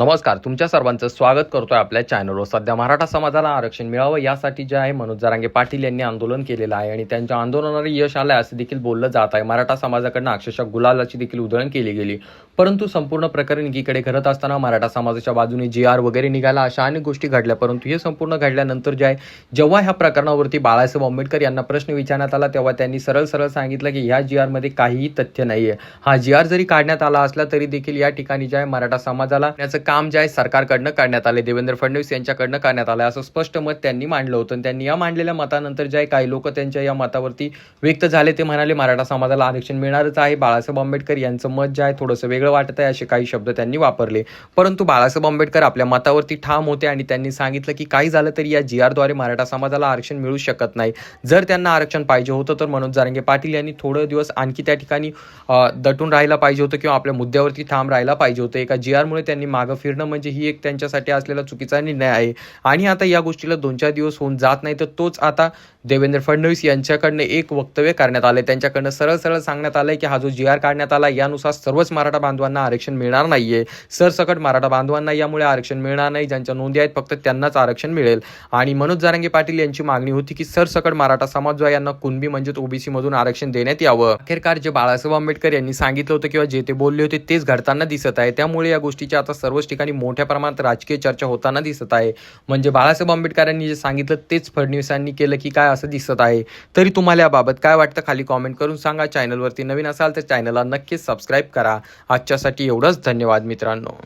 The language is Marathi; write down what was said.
नमस्कार तुमच्या सर्वांचं स्वागत करतोय आपल्या चॅनलवर सध्या मराठा समाजाला आरक्षण मिळावं यासाठी जे आहे मनोज जरांगे पाटील यांनी आंदोलन केलेलं आहे आणि त्यांच्या आंदोलनाला यश आलंय असं देखील बोललं जात आहे. मराठा समाजाकडनं अक्षरशः गुलालाची देखील उधळण केली गेली. परंतु संपूर्ण प्रकरण एकीकडे घडत असताना मराठा समाजाच्या बाजूने जी आर वगैरे निघाला अशा अनेक गोष्टी घडल्या. परंतु हे संपूर्ण घडल्यानंतर जे आहे जेव्हा ह्या प्रकरणावरती बाळासाहेब आंबेडकर यांना प्रश्न विचारण्यात आला तेव्हा त्यांनी सरळ सरळ सांगितलं की ह्या जी आरमध्ये काहीही तथ्य नाहीये. हा जी आर जरी काढण्यात आला असला तरी देखील या ठिकाणी जे आहे मराठा समाजाला याचं काम जे आहे सरकारकडनं करण्यात आले. देवेंद्र फडणवीस यांच्याकडनं करण्यात आलं. असं स्पष्ट मत त्यांनी मांडलं होतं. आणि त्यांनी या मांडलेल्या मतानंतर जे आहे काही लोक त्यांच्या या मतावरती व्यक्त झाले ते म्हणाले मराठा समाजाला आरक्षण मिळणारच आहे. बाळासाहेब आंबेडकर यांचं मत जे आहे थोडंसं वेगळं वाटत आहे असे काही शब्द त्यांनी वापरले. परंतु बाळासाहेब आंबेडकर आपल्या मतावरती ठाम होते आणि त्यांनी सांगितलं की काही झालं तरी या जी आरद्वारे मराठा समाजाला आरक्षण मिळू शकत नाही. जर त्यांना आरक्षण पाहिजे होतं तर मनोज जारंगे पाटील यांनी थोडं दिवस आणखी त्या ठिकाणी दटून राहायला पाहिजे होतं किंवा आपल्या मुद्द्यावरती ठाम राहायला पाहिजे होतं. एका जी आरमुळे त्यांनी माग फिरणं म्हणजे ही एक त्यांच्यासाठी असलेला चुकीचा निर्णय आहे. आणि आता या गोष्टीला दोन चार दिवस होऊन जात नाही तर तोच आता देवेंद्र फडणवीस यांच्याकडनं एक वक्तव्य करण्यात आलंय. त्यांच्याकडनं सरळ सरळ सांगण्यात आलंय की हा जो जी आर काढण्यात आला यानुसार सर्वच मराठा बांधवांना आरक्षण मिळणार नाहीये. सरसकट मराठा बांधवांना यामुळे आरक्षण मिळणार नाही. ज्यांच्या नोंदी आहेत फक्त त्यांनाच आरक्षण मिळेल. आणि मनोज जारंगे पाटील यांची मागणी होती की सरसकट मराठा समाज जो आहे यांना कुणबी म्हणजेच ओबीसी मधून आरक्षण देण्यात यावं. अखेरकार जे बाळासाहेब आंबेडकर यांनी सांगितलं होतं किंवा जे ते बोलले होते तेच घडताना दिसत आहे. त्यामुळे या गोष्टीची आता सर्व सर्वच ठिकाणी मोठ्या प्रमाणात राजकीय चर्चा होताना दिसत आहे. म्हणजे बाळासाहेब आंबेडकरांनी जे सांगितलं तेच फडणवीसांनी केलं की काय असं दिसत आहे. तरी तुम्हाला याबाबत काय वाटतं खाली कॉमेंट करून सांगा. चॅनलवरती नवीन असाल तर चॅनलला नक्कीच सबस्क्राईब करा. आजच्यासाठी एवढंच. धन्यवाद मित्रांनो.